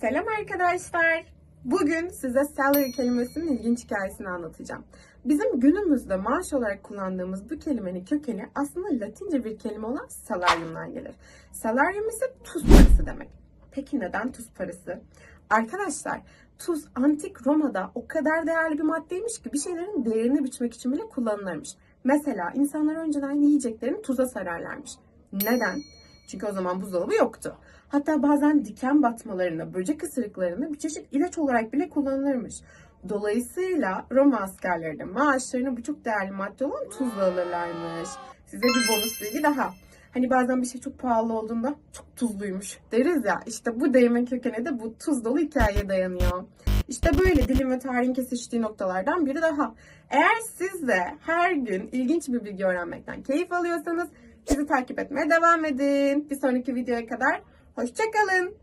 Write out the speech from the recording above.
Selam arkadaşlar. Bugün size salary kelimesinin ilginç hikayesini anlatacağım. Bizim günümüzde maaş olarak kullandığımız bu kelimenin kökeni aslında Latince bir kelime olan salarium'dan gelir. Salarium ise tuz parası demek. Peki neden tuz parası? Arkadaşlar tuz antik Roma'da o kadar değerli bir maddeymiş ki bir şeylerin değerini biçmek için bile kullanılırmış. Mesela insanlar önceden yiyeceklerini tuza sararlarmış. Neden? Çünkü o zaman buzdolabı yoktu. Hatta bazen diken batmalarını, böcek ısırıklarını bir çeşit ilaç olarak bile kullanılırmış. Dolayısıyla Roma askerleri de maaşlarını bu çok değerli madde olan tuzla alırlarmış. Size bir bonus bilgi daha. Hani bazen bir şey çok pahalı olduğunda çok tuzluymuş deriz ya. İşte bu deyimin kökeni de bu tuz dolu hikayeye dayanıyor. İşte böyle dilim ve tarihin kesiştiği noktalardan biri daha. Eğer siz de her gün ilginç bir bilgi öğrenmekten keyif alıyorsanız bizi takip etmeye devam edin. Bir sonraki videoya kadar hoşçakalın.